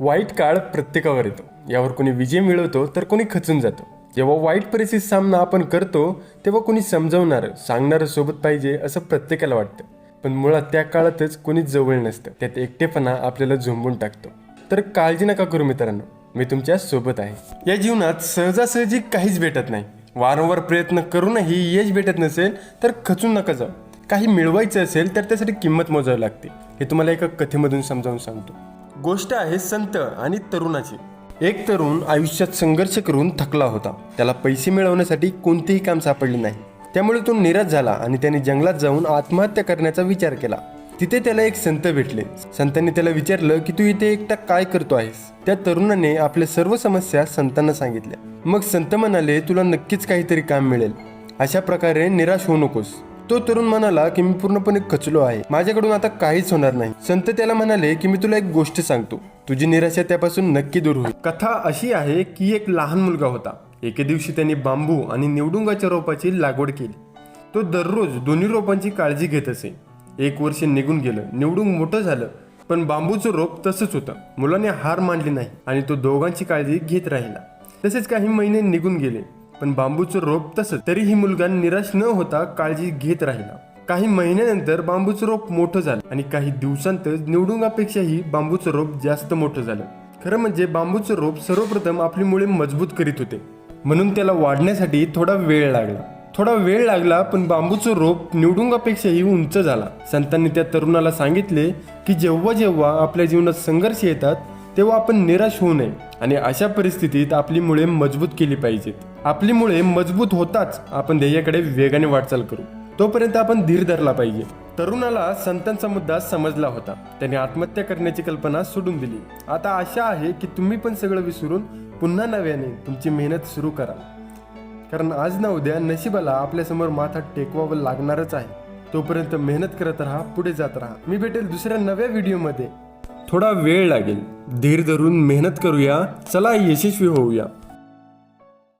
वाईट काळ प्रत्येकावर येतो. यावर कोणी विजय मिळवतो तर कोणी खचून जातो. जेव्हा वाईट परिस्थिती सामना आपण करतो तेव्हा कोणी समजावणारं सांगणारं सोबत पाहिजे असं प्रत्येकाला वाटतं. पण मुळात त्या काळातच कोणी जवळ नसतं. त्यात एकटेपणा आपल्याला झोंबून टाकतो. तर काळजी नका करू मित्रांनो. मी तुमच्यासोबत आहे. या जीवनात सहजासहजी काहीच भेटत नाही. वारंवार प्रयत्न करूनही यश भेटत नसेल तर खचून नका जाऊ. काही मिळवायचं असेल तर त्यासाठी किंमत मोजावी लागते. हे तुम्हाला एका कथेमधून समजावून सांगतो. गोष्ट आहे संत आणि तरुणाची. एक तरुण आयुष्यात संघर्ष करून थकला होता. त्याला पैसे मिळवण्यासाठी कोणतेही काम सापडले नाही. त्यामुळे तो निराश झाला आणि त्याने जंगलात जाऊन आत्महत्या करण्याचा विचार केला. तिथे त्याला एक संत भेटले. संतांनी त्याला विचारलं की तू इथे एकटा काय करतो आहेस? त्या तरुणाने आपल्या सर्व समस्या संतांना सांगितल्या. मग संत म्हणाले तुला नक्कीच काहीतरी काम मिळेल. अशा प्रकारे निराश होऊ नकोस. तो तरुण म्हणाला की मी पूर्णपणे खचलो आहे. माझ्याकडून आता काहीच होणार नाही. संत त्याला म्हणाले की मी तुला एक गोष्ट सांगतो. तुझी निराशा त्यापासून नक्की दूर होईल. कथा अशी आहे की एक लहान मुलगा होता. एके दिवशी त्यांनी बांबू आणि निवडुंगाच्या रोपाची लागवड केली. तो दररोज दोन्ही रोपांची काळजी घेत असे. एक वर्ष निघून गेलं. निवडून मोठं झालं. पण बांबूचं रोप तसंच होतं. मुलाने हार मानली नाही आणि तो दोघांची काळजी घेत राहिला. तसेच काही महिने निघून गेले. पण बांबूचं रोप तसंच तरीही मुलगा निराश न होता काळजी घेत राहिला. काही महिन्यानंतर बांबूचं रोप मोठं झालं आणि काही दिवसांतच निवडुंगापेक्षाही बांबूचं रोप जास्त मोठं झालं. खरं म्हणजे बांबूचं रोप सर्वप्रथम आपली मुळे मजबूत करीत होते. म्हणून त्याला वाढण्यासाठी थोडा वेळ लागला. थोडा वेळ लागला पण बांबूचं रोप निवडुंगापेक्षाही उंच झाला. संतांनी त्या तरुणाला सांगितले की जेव्हा जेव्हा आपल्या जीवनात संघर्ष येतात तेव्हा आपण निराश होऊ नये आणि अशा परिस्थितीत आपली मुळे मजबूत केली पाहिजेत. आपली मुळे मजबूत होताच आपण ध्येयाकडे वेगाने वाटचाल करू. तोपर्यंत आपण धीर धरला पाहिजे. तरुणाला संतांचा मुद्दा समजला होता. त्याने आत्महत्या करण्याची कल्पना सोडून दिली. आता आशा आहे की तुम्ही पण सगळं विसरून पुन्हा नव्याने तुमची मेहनत सुरू करा. कारण आज ना उद्या नशिबाला आपल्यासमोर माथा टेकवावं लागणारच आहे. तोपर्यंत मेहनत करत राहा पुढे जात राहा. मी भेटेल दुसऱ्या नव्या व्हिडिओमध्ये. थोडा वेळ लागेल. धीर धरून मेहनत करूया. चला यशस्वी होऊया.